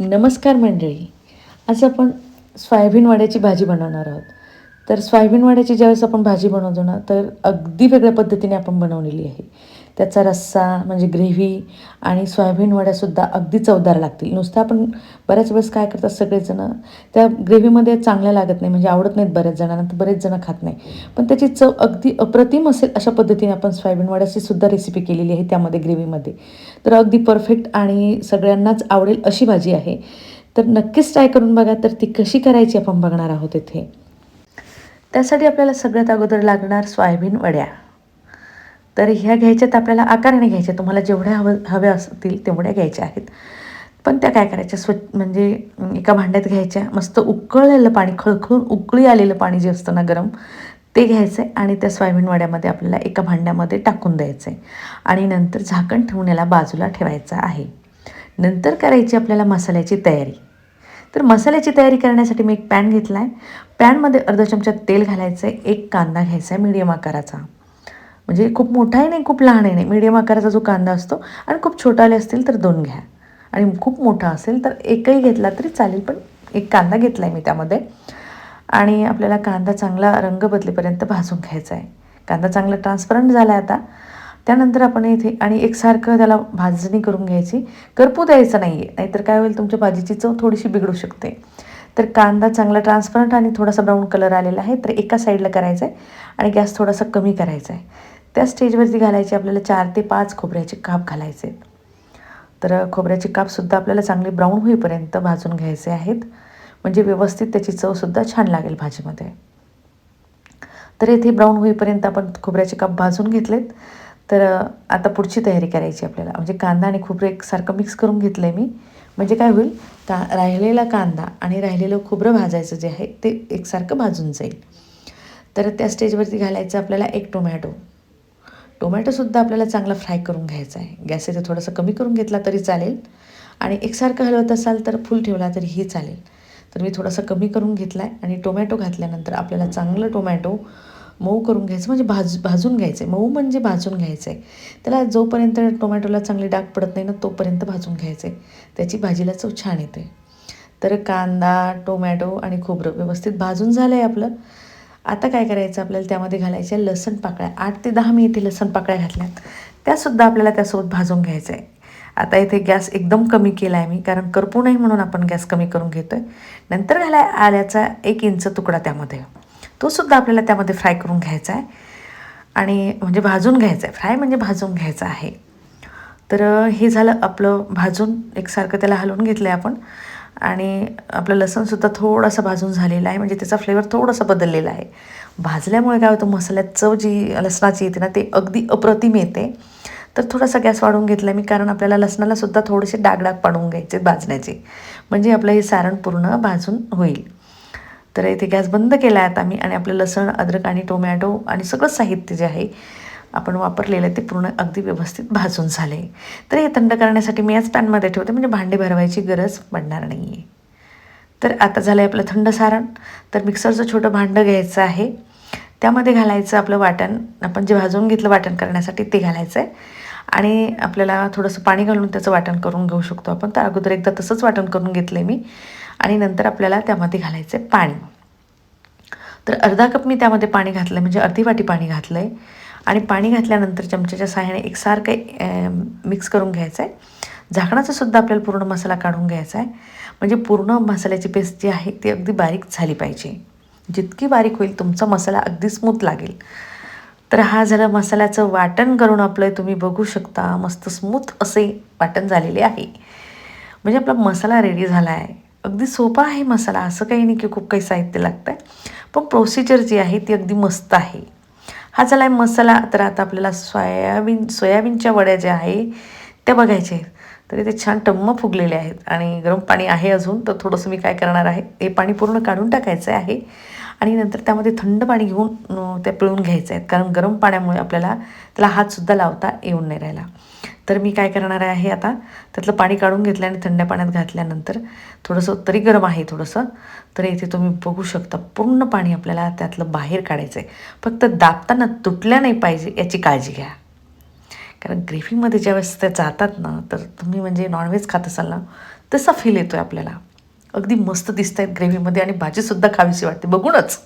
नमस्कार मंडळी. आज आपण सोयाबीन वड्याची भाजी बनवणार आहोत. तर सोयाबीन वड्याची ज्यावेळेस आपण भाजी बनवतो ना तर अगदी वेगळ्या पद्धतीने आपण बनवलेली आहे. त्याचा रस्सा म्हणजे ग्रेव्ही आणि सोयाबीन वड्यासुद्धा अगदी चवदार लागतील. नुसतं आपण बऱ्याच वेळेस काय करतात सगळेजणं त्या ग्रेव्हीमध्ये चांगल्या लागत नाही म्हणजे आवडत नाहीत बऱ्याच जणांना तर बरेच जणं खात नाही. पण त्याची चव अगदी अप्रतिम असेल अशा पद्धतीने आपण सोयाबीन वड्याची सुद्धा रेसिपी केलेली आहे त्यामध्ये ग्रेव्हीमध्ये. तर अगदी परफेक्ट आणि सगळ्यांनाच आवडेल अशी भाजी आहे. तर नक्कीच ट्राय करून बघा तर ती कशी करायची आपण बघणार आहोत इथे. त्यासाठी आपल्याला सगळ्यात अगोदर लागणार सोयाबीन वड्या. तर ह्या घ्यायच्यात आपल्याला आकाराने घ्यायच्या तुम्हाला जेवढ्या हवं हव्या असतील तेवढ्या घ्यायच्या आहेत. पण त्या काय करायच्या? स्व म्हणजे एका भांड्यात घ्यायच्या. मस्त उकळलेलं पाणी खळखळून उकळी आलेलं पाणी जे असतं ना गरम ते घ्यायचं आहे आणि त्या सोयाबीन वड्यामध्ये आपल्याला एका भांड्यामध्ये टाकून द्यायचं आहे आणि नंतर झाकण ठेवून याला बाजूला ठेवायचं आहे. नंतर करायची आपल्याला मसाल्याची तयारी. तर मसाल्याची तयारी करण्यासाठी मी एक पॅन घेतला आहे पॅनमध्ये अर्धा चमचा तेल घालायचं आहे एक कांदा घ्यायचा आहे मीडियम आकाराचा. म्हणजे खूप मोठाही नाही खूप लहानही नाही. मीडियम आकाराचा जो कांदा असतो आणि खूप छोटाले असतील तर दोन घ्या. आणि खूप मोठा असेल तर एकही घेतला तरी चालेल पण एक कांदा घेतला आहे मी त्यामध्ये. आणि आपल्याला कांदा चांगला रंग बदलेपर्यंत भाजून घ्यायचा आहे. कांदा चांगला ट्रान्सपरंट झाला आहे आता. त्यानंतर आपण इथे आणि एकसारखं त्याला भाजणी करून घ्यायची. करपू द्यायचं नाही आहे नाहीतर काय होईल तुमच्या भाजीची चव थोडीशी बिघडू शकते. तर कांदा चांगला ट्रान्सपरंट आणि थोडासा ब्राऊन कलर आलेला आहे तर एका साईडला करायचा आहे आणि गॅस थोडासा कमी करायचा आहे त्या स्टेजवरती घालायचे आपल्याला चार ते पाच खोबऱ्याचे काप घालायचे. आहेत तर खोबऱ्याचे कापसुद्धा आपल्याला चांगले ब्राऊन होईपर्यंत भाजून घ्यायचे आहेत. म्हणजे व्यवस्थित त्याची चवसुद्धा छान लागेल भाजीमध्ये. तर येथे ब्राऊन होईपर्यंत आपण खोबऱ्याचे काप भाजून घेतलेत. तर आता पुढची तयारी करायची आपल्याला. म्हणजे कांदा आणि खोबरं एकसारखं मिक्स करून घेतलं आहे मी. म्हणजे काय होईल? का राहिलेला कांदा आणि राहिलेलं खोबरं भाजायचं जे आहे ते एकसारखं भाजून जाईल. तर त्या स्टेजवरती घालायचं आपल्याला एक टोमॅटो. टोमॅटोसुद्धा आपल्याला चांगला फ्राय करून घ्यायचा आहे. गॅस इथे थोडासा कमी करून घेतला तरी चालेल. आणि एकसारखं हलवत असाल तर फुल ठेवला तरीही चालेल. तर मी थोडासा कमी करून घेतला आहे आणि टोमॅटो घातल्यानंतर आपल्याला चांगलं टोमॅटो मऊ करून घ्यायचं म्हणजे भाज भाजून घ्यायचं आहे मऊ म्हणजे भाजून घ्यायचं आहे त्याला जोपर्यंत टोमॅटोला चांगली डाग पडत नाही ना तोपर्यंत भाजून घ्यायचं आहे त्याची भाजीला चव छान येते. तर कांदा टोमॅटो आणि खोबरं व्यवस्थित भाजून झालं आहे आपलं. आता काय करायचं आपल्याला? त्यामध्ये घालायच्या लसण पाकळ्या. आठ ते दहा मी इथे लसण पाकळ्या घातल्यात. त्यासुद्धा आपल्याला त्यासोबत भाजून घ्यायचं आहे आता इथे गॅस एकदम कमी केला आहे मी कारण करपू नाही म्हणून आपण गॅस कमी करून घेतो आहे नंतर घालाय आल्याचा एक इंच तुकडा त्यामध्ये. तो सुद्धा आपल्याला त्यामध्ये फ्राय करून घ्यायचा आहे आणि म्हणजे भाजून घ्यायचा आहे फ्राय म्हणजे भाजून घ्यायचं आहे. तर हे झालं आपलं भाजून. एकसारखं त्याला हलवून घेतलं आहे आपण. आणि आपलं लसणसुद्धा थोडासा भाजून झालेला आहे. म्हणजे त्याचा फ्लेवर थोडासा बदललेला आहे. भाजल्यामुळे काय होतं मसाल्यात चव जी लसणाची येते ना ते अगदी अप्रतिम येते. तर थोडासा गॅस वाढवून घेतला मी कारण आपल्याला लसणाला सुद्धा थोडेसे डागडाग पाडून घ्यायचे भाजण्याचे. म्हणजे आपलं हे सारण पूर्ण भाजून होईल. तर इथे गॅस बंद केला आहे आता मी आणि आपलं लसण अद्रक आणि टोमॅटो आणि सगळं साहित्य जे आहे आपण वापरलेलं आहे ते पूर्ण अगदी व्यवस्थित भाजून झाले तर हे थंड करण्यासाठी मी याच पॅनमध्ये ठेवते म्हणजे भांडे भरवायची गरज पडणार नाही आहे तर आता झालं आहे आपलं थंड सारण. तर मिक्सरचं छोटं भांडं घ्यायचं आहे. त्यामध्ये घालायचं आपलं वाटण. आपण जे भाजून घेतलं वाटण करण्यासाठी ते घालायचं आहे आणि आपल्याला थोडंसं पाणी घालून त्याचं वाटण करून घेऊ शकतो आपण. तर अगोदर एकदा तसंच वाटण करून घेतलं आहे मी. आणि नंतर आपल्याला त्यामध्ये घालायचं आहे पाणी. तर अर्धा कप मी त्यामध्ये पाणी घातलं आहे म्हणजे अर्धी वाटी पाणी घातलं आहे आणि पाणी घातल्यानंतर चमच्याच्या सहाय्याने एकसारखं मिक्स करून घ्यायचं आहे झाकणाचा सुद्धा आपल्याला पूर्ण मसाला काढून घ्यायचा आहे म्हणजे पूर्ण मसाल्याची पेस्ट जी आहे ती अगदी बारीक झाली पाहिजे. जितकी बारीक होईल तुमचा मसाला अगदी स्मूथ लागेल. तर हा झालं मसाल्याचं वाटण करून आपलं तुम्ही बघू शकता मस्त स्मूथ असे वाटण झालेले आहे. म्हणजे आपला मसाला रेडी झाला आहे अगदी सोपा आहे मसाला असं काही नाही की खूप काही साहित्य लागतं आहे पण प्रोसिजर जी आहे ती अगदी मस्त आहे. हा झाला आहे मसाला. तर आता आपल्याला सोयाबीन सोयाबीनच्या वड्या ज्या आहे त्या बघायच्या आहेत. तरी ते छान टम्म फुगलेले आहेत. आणि गरम पाणी आहे अजून तर थोडंसं मी काय करणार आहे हे पाणी पूर्ण काढून टाकायचं आहे. आणि नंतर त्यामध्ये थंड पाणी घेऊन ते पिळून घ्यायचं आहे. कारण गरम पाण्यामुळे आपल्याला त्याला हातसुद्धा लावता येऊन नाही राहिला. तर मी काय करणार आहे आता? त्यातलं पाणी काढून घेतलं आणि थंड पाण्यात घातल्यानंतर थोडंसं तरी गरम आहे थोडंसं तर इथे तुम्ही बघू शकता पूर्ण पाणी आपल्याला त्यातलं बाहेर काढायचं आहे. फक्त दाबताना तुटल्या नाही पाहिजे याची काळजी घ्या. कारण ग्रेव्हीमध्ये ज्यावेळेस त्या जातात ना तर तुम्ही म्हणजे नॉनव्हेज खात असाल ना तसा फील येतो आहे आपल्याला. अगदी मस्त दिसत आहेत ग्रेव्हीमध्ये आणि भाजीसुद्धा खावीशी वाटते. बघूनच.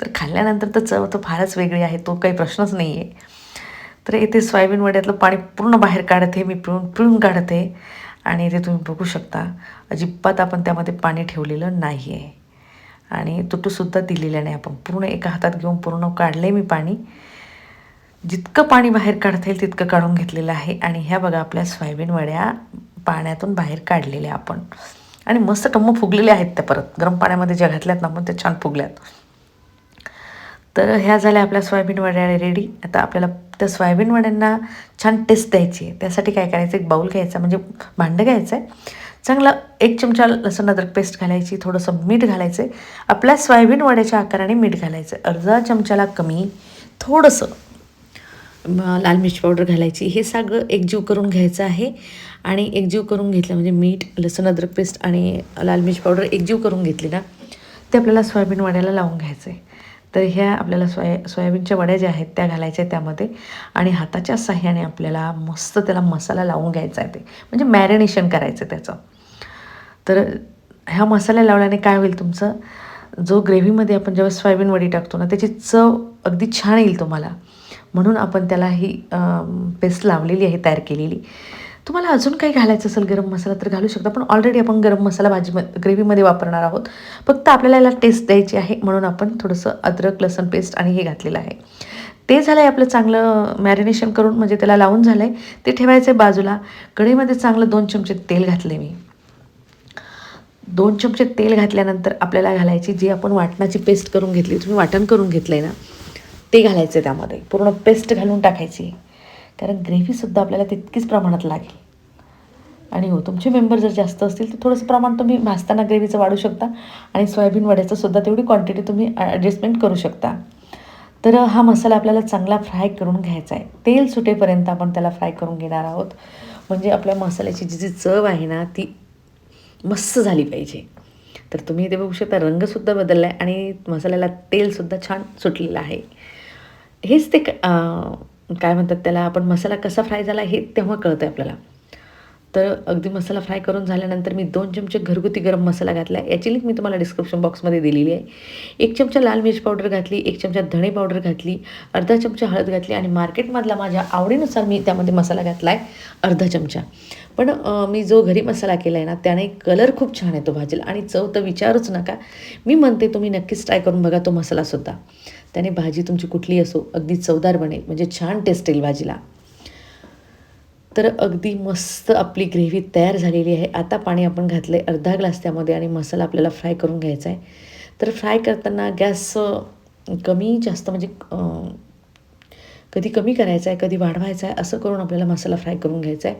तर खाल्ल्यानंतर तर चव तर फारच वेगळी आहे तो काही प्रश्नच नाही आहे तर इथे सोयाबीन वड्यातलं पाणी पूर्ण बाहेर काढते मी पिळून पिळून काढते आणि इथे तुम्ही बघू शकता. अजिबात आपण त्यामध्ये पाणी ठेवलेलं नाही आहे आणि तुटूसुद्धा दिलेलं नाही आपण. पूर्ण एका हातात घेऊन पूर्ण काढलं मी पाणी. जितकं पाणी बाहेर काढता येईल तितकं काढून घेतलेलं आहे. आणि ह्या बघा आपल्या सोयाबीन वड्या पाण्यातून बाहेर काढलेल्या आपण. आणि मस्त टम्म फुगलेल्या आहेत त्या परत. गरम पाण्यामध्ये ज्या घातल्यात ना आपण त्या छान फुगल्यात. तर ह्या झाल्या आपल्या सोयाबीन वड्या रेडी. आता आपल्याला त्या सोयाबीन वड्यांना छान टेस्ट द्यायची आहे. त्यासाठी काय करायचं एक बाऊल घ्यायचा म्हणजे भांडं घ्यायचं आहे चांगला एक चमचा लसूण अद्रक पेस्ट घालायची थोडंसं मीठ घालायचं आहे आपल्या सोयाबीन वड्याच्या आकाराने मीठ घालायचं अर्धा चमच्याला कमी थोडंसं. लाल मिरची पावडर घालायची. हे सगळं एकजीव करून घ्यायचं आहे. आणि एकजीव करून घेतलं म्हणजे मीठ लसूण अद्रक पेस्ट आणि लाल मिरची पावडर एकजीव करून घेतली ना ते आपल्याला सोयाबीन वड्याला लावून घ्यायचं आहे तर ह्या आपल्याला सोया सोयाबीनच्या वड्या ज्या आहेत त्या घालायच्या त्यामध्ये आणि हाताच्या साह्याने आपल्याला मस्त त्याला मसाला लावून घ्यायचा आहे ते. म्हणजे मॅरिनेशन करायचं त्याचं. तर ह्या मसाला लावल्याने काय होईल तुमचं? जो ग्रेव्हीमध्ये आपण जेव्हा सोयाबीन वडी टाकतो ना त्याची चव अगदी छान येईल तुम्हाला. म्हणून आपण त्याला ही पेस्ट लावलेली आहे तयार केलेली. तुम्हाला अजून काही घालायचं असेल गरम मसाला तर घालू शकता पण ऑलरेडी आपण गरम मसाला भाजी ग्रेव्हीमध्ये वापरणार आहोत. फक्त आपल्याला याला टेस्ट द्यायची आहे म्हणून आपण थोडंसं अद्रक लसण पेस्ट आणि हे घातलेलं आहे. ते झालं आहे आपलं चांगलं मॅरिनेशन करून म्हणजे त्याला लावून झालं आहे ते ठेवायचं आहे बाजूला. कढईमध्ये चांगलं दोन चमचे तेल घातले मी. दोन चमचे तेल घातल्यानंतर आपल्याला घालायची जी आपण वाटणाची पेस्ट करून घेतली तुम्ही वाटण करून घेतलं आहे ना ते घालायचं त्यामध्ये. पूर्ण पेस्ट घालून टाकायची. कारण ग्रेव्हीसुद्धा आपल्याला तितकीच प्रमाणात लागेल. आणि हो तुमचे मेंबर जर जास्त असतील तर थोडंसं प्रमाण तुम्ही भाजताना ग्रेव्हीचं वाढू शकता. आणि सोयाबीन वड्याचं सुद्धा तेवढी क्वांटिटी तुम्ही ॲडजस्टमेंट करू शकता. तर हा मसाला आपल्याला चांगला फ्राय करून घ्यायचा आहे. तेल सुटेपर्यंत आपण त्याला फ्राय करून घेणार आहोत. म्हणजे आपल्या मसाल्याची जी जी चव आहे ना ती मस्त झाली पाहिजे. तर तुम्ही इथे बघू शकता रंगसुद्धा बदलला आहे आणि मसाल्याला तेलसुद्धा छान सुटलेलं आहे. हेच ते क- काय म्हणतात त्याला आपण मसाला कसा फ्राय झाला हे तेव्हा कळतं आहे आपल्याला. तर अगदी मसाला फ्राय करून झाल्यानंतर मी दोन चमचे घरगुती गरम मसाला घातला. याची लिंक मी तुम्हाला डिस्क्रिप्शन बॉक्समध्ये दिलेली आहे. एक चमचा लाल मिरच पावडर घातली एक चमचा धणे पावडर घातली अर्धा चमचा हळद घातली आणि मार्केटमधला माझ्या आवडीनुसार मी त्यामध्ये मसाला घातला आहे अर्धा चमचा. पण मी जो घरी मसाला केला आहे ना त्याने कलर खूप छान येतो भाजीला. आणि चव तर विचारूच नका. मी म्हणते तुम्ही नक्कीच ट्राय करून बघा तो मसालासुद्धा त्याने भाजी तुमची कुठली असो अगदी चवदार बनेल. म्हणजे छान टेस्ट येईल भाजीला. तर अगदी मस्त आपली ग्रेव्ही तयार झालेली आहे. आता पाणी आपण घातलं आहे अर्धा ग्लास त्यामध्ये आणि मसाला आपल्याला फ्राय करून घ्यायचा आहे. तर फ्राय करताना गॅस कमी जास्त म्हणजे कधी कमी करायचा आहे कधी वाढवायचा आहे असं करून आपल्याला मसाला फ्राय करून घ्यायचा आहे.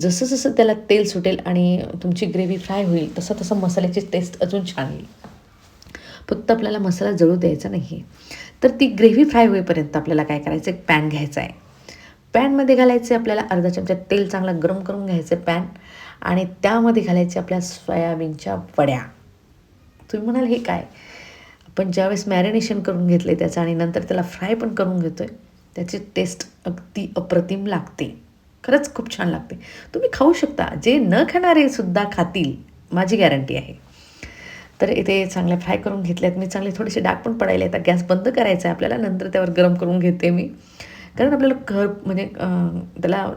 जसं जसं त्याला तेल सुटेल आणि तुमची ग्रेव्ही फ्राय होईल तसं तसं मसाल्याची टेस्ट अजून छान येईल. फक्त आपल्याला मसाला जळू द्यायचा नाही तर ती ग्रेव्ही फ्राय होईपर्यंत आपल्याला काय करायचं एक पॅन घ्यायचा आहे पॅनमध्ये घालायचे आपल्याला अर्धा चमचा तेल चांगला गरम करून घ्यायचं पॅन आणि त्यामध्ये घालायचे आपल्या सोयाबीनच्या वड्या. तुम्ही म्हणाल हे काय? आपण ज्यावेळेस मॅरिनेशन करून घेतले त्याचं आणि नंतर त्याला फ्राय पण करून घेतो आहे त्याची टेस्ट अगदी अप्रतिम लागते. खरंच खूप छान लागते. तुम्ही खाऊ शकता. जे न खाणारे सुद्धा खातील माझी गॅरंटी आहे. तर इथे चांगल्या फ्राय करून घेतल्यात. मी चांगले थोडेसे डाग पण पडायले आता गॅस बंद करायचा आहे आपल्याला. नंतर त्यावर गरम करून घेते मी. कारण आपल्याला घर म्हणजे त्याला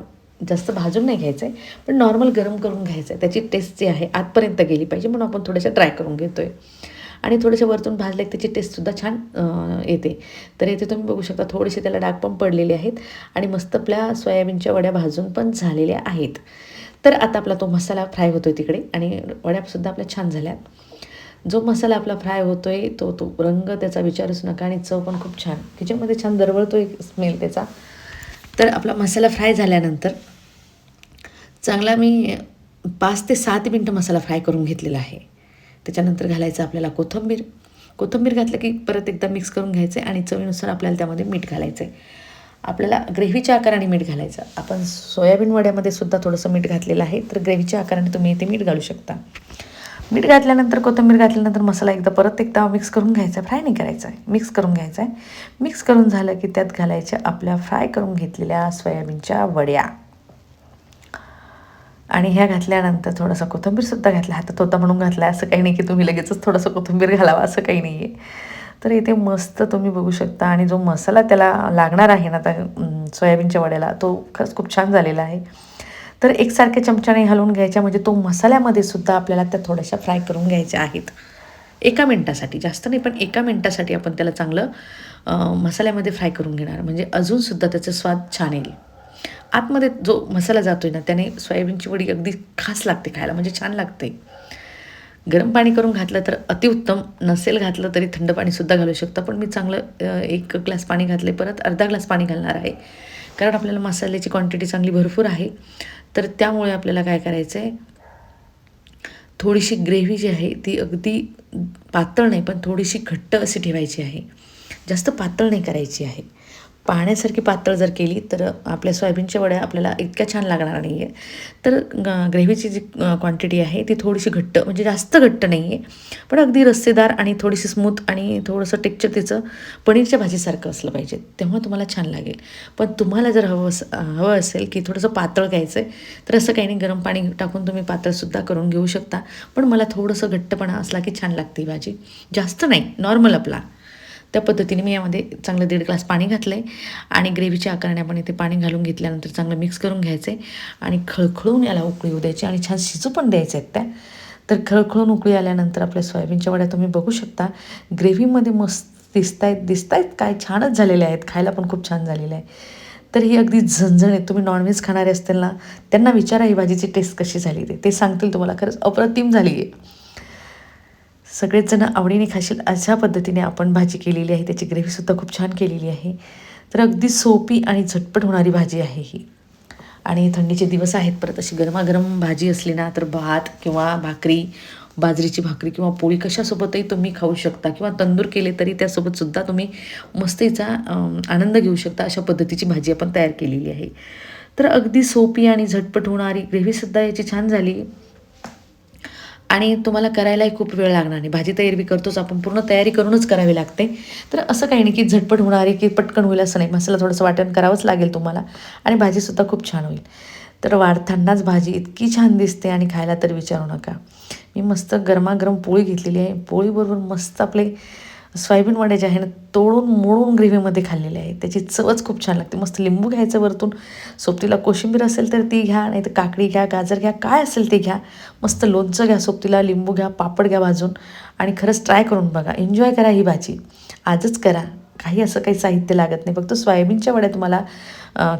जास्त भाजून नाही घ्यायचं आहे पण नॉर्मल गरम करून घ्यायचं आहे त्याची टेस्ट जी आहे आतपर्यंत गेली पाहिजे. म्हणून आपण थोड्याशा ट्राय करून घेतो आहे आणि थोडेसे वरतून भाजले त्याची टेस्टसुद्धा छान येते. तर इथे तुम्ही बघू शकता थोडेसे त्याला डाग पण पडलेले आहेत. आणि मस्त आपल्या सोयाबीनच्या वड्या भाजून पण झालेल्या आहेत. तर आता आपला तो मसाला फ्राय होतो आहे तिकडे. आणि वड्यासुद्धा आपल्या छान झाल्यात. जो मसाला आपला फ्राय होतो आहे तो तो रंग त्याचा विचारूच नका आणि चव पण खूप छान. किचनमध्ये छान दरवळतो एक स्मेल त्याचा. तर आपला मसाला फ्राय झाल्यानंतर चांगला मी पाच ते सात मिनटं मसाला फ्राय करून घेतलेला आहे. त्याच्यानंतर घालायचं आपल्याला कोथिंबीर. कोथिंबीर घातलं की परत एकदा मिक्स करून घ्यायचं आहे आणि चवीनुसार आपल्याला त्यामध्ये मीठ घालायचं आहे आपल्याला ग्रेव्हीच्या आकाराने मीठ घालायचं. आपण सोयाबीन वड्यामध्ये सुद्धा थोडंसं मीठ घातलेलं आहे तर ग्रेव्हीच्या आकाराने तुम्ही इथे मीठ घालू शकता. मीठ घातल्यानंतर कोथिंबीर घातल्यानंतर मसाला एकदा परत एकदा मिक्स करून घ्यायचा फ्राय नाही करायचा. आहे मिक्स करून घ्यायचा आहे. मिक्स करून झालं की त्यात घालायच्या आपल्या फ्राय करून घेतलेल्या सोयाबीनच्या वड्या. आणि ह्या घातल्यानंतर थोडासा कोथिंबीरसुद्धा घातला. हातात होता म्हणून घातला. असं काही नाही की तुम्ही लगेचच थोडंसं कोथिंबीर घालावा असं काही नाही आहे तर इथे मस्त तुम्ही बघू शकता. आणि जो मसाला त्याला लागणार आहे ना आता सोयाबीनच्या वड्याला तो खरंच खूप छान झालेला आहे. तर एकसारख्या चमच्याने हलवून घ्यायच्या म्हणजे तो मसाल्यामध्ये सुद्धा आपल्याला त्या थोड्याशा फ्राय करून घ्यायच्या आहेत. एका मिनटासाठी जास्त नाही पण एका मिनटासाठी आपण त्याला चांगलं मसाल्यामध्ये फ्राय करून घेणार. म्हणजे अजूनसुद्धा त्याचा स्वाद छान येईल. आतमध्ये जो मसाला जातो आहे ना त्याने सोयाबीनची वडी अगदी खास लागते खायला म्हणजे छान लागते. गरम पाणी करून घातलं तर अतिउत्तम नसेल घातलं तरी थंड पाणीसुद्धा घालू शकता. पण मी चांगलं एक ग्लास पाणी घातले परत अर्धा ग्लास पाणी घालणार आहे. कारण आपल्याला मसाल्याची क्वांटिटी चांगली भरपूर आहे. तर त्यामुळे आपल्याला काय करायचं आहे थोडीशी ग्रेव्ही जी आहे ती अगदी पातळ नाही पण थोडीशी घट्ट अशी ठेवायची आहे. जास्त पातळ नाही करायची आहे. पाण्यासारखी पातळ जर केली तर आपल्या सोयाबीनच्या वड्या आपल्याला इतक्या छान लागणार नाही आहे तर ग- ग्रेव्हीची जी क्वांटिटी आहे ती थोडीशी घट्ट म्हणजे जास्त घट्ट नाही आहे पण अगदी रस्सेदार आणि थोडीशी स्मूथ आणि थोडंसं टेक्चर तिचं पनीरच्या भाजीसारखं असलं पाहिजे तेव्हा तुम्हाला छान लागेल. पण तुम्हाला जर हवं अस हवं असेल की थोडंसं पातळ घ्यायचं आहे तर असं काही नाही गरम पाणी टाकून तुम्ही पातळसुद्धा करून घेऊ शकता. पण मला थोडंसं घट्टपणा असला की छान लागते भाजी. जास्त नाही नॉर्मल आपला. त्या पद्धतीने मी यामध्ये चांगलं दीड ग्लास पाणी घातलं आहे आणि ग्रेव्हीच्या आकाराने आपण इथे पाणी घालून घेतल्यानंतर चांगलं मिक्स करून घ्यायचं आहे आणि खळखळून याला उकळी येऊ द्यायची आणि छान शिजू पण द्यायचं आहेत त्या. तर खळखळून उकळी आल्यानंतर आपल्या सोयाबीनच्या वड्या तुम्ही बघू शकता. ग्रेव्हीमध्ये मस्त दिसत आहेत दिसत आहेत काय छानच झालेले आहेत. खायला पण खूप छान झालेलं आहे. तर ही अगदी झणझण आहेत तुम्ही नॉनव्हेज खाणारे असतील ना त्यांना विचारा ही भाजीची टेस्ट कशी झाली ते. ते सांगतील तुम्हाला खरंच अप्रतिम झाली आहे. सगळेच जण आवडीने खाशील अशा पद्धतीने आपण भाजी केलेली आहे. त्याची ग्रेव्हीसुद्धा खूप छान केलेली आहे. तर अगदी सोपी आणि झटपट होणारी भाजी आहे ही. आणि थंडीचे दिवस आहेत परत अशी गरमागरम भाजी असली ना तर भात किंवा भाकरी बाजरीची भाकरी किंवा पोळी कशासोबतही तुम्ही खाऊ शकता किंवा तंदूर केले तरी त्यासोबतसुद्धा तुम्ही मस्तीचा आनंद घेऊ शकता अशा पद्धतीची भाजी आपण तयार केलेली आहे. तर अगदी सोपी आणि झटपट होणारी ग्रेव्हीसुद्धा याची छान झाली. आणि तुम्हाला करायलाही खूप वेळ लागणार नाही. भाजी तर एरवी करतोच आपण पूर्ण तयारी करूनच करावी लागते. तर असं काही नाही की झटपट होणारी की पटकन होईल असं नाही. मसाला थोडंसं वाटण करावंच लागेल तुम्हाला आणि भाजीसुद्धा खूप छान होईल. तर वाढतानाच भाजी इतकी छान दिसते आणि खायला तर विचारू नका. मी मस्त गरमागरम पोळी घेतलेली आहे. पोळीबरोबर मस्त आपले सोयाबीन वड्या ज्या आहे ना तोडून मोडून ग्रेव्हीमध्ये खाल्लेले आहे त्याची चवच खूप छान लागते. मस्त लिंबू घ्यायचं वरतून. सोबतीला कोशिंबीर असेल तर ती घ्या नाही तर काकडी घ्या गाजर घ्या काय असेल ते घ्या. मस्त लोणचं घ्या सोबतीला लिंबू घ्या पापड घ्या भाजून. आणि खरंच ट्राय करून बघा. एन्जॉय करा ही भाजी. आजच करा. काही असं काही साहित्य लागत नाही. फक्त सोयाबीनच्या वड्या तुम्हाला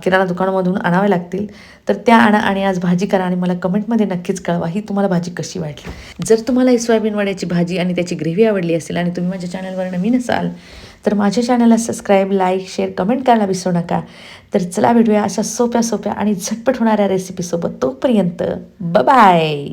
किराणा दुकानामधून आणाव्या लागतील. तर त्या आणा आणि आज भाजी करा आणि मला कमेंटमध्ये नक्कीच कळवा ही तुम्हाला भाजी कशी वाटली. जर तुम्हाला ही सोयाबीन वड्याची भाजी आणि त्याची ग्रेव्ही आवडली असेल आणि तुम्ही माझ्या चॅनलवर नवीन असाल तर माझ्या चॅनलला सबस्क्राईब लाईक शेअर कमेंट करायला विसरू नका. तर चला भेटूया अशा सोप्या सोप्या आणि झटपट होणाऱ्या रेसिपीसोबत तोपर्यंत बाय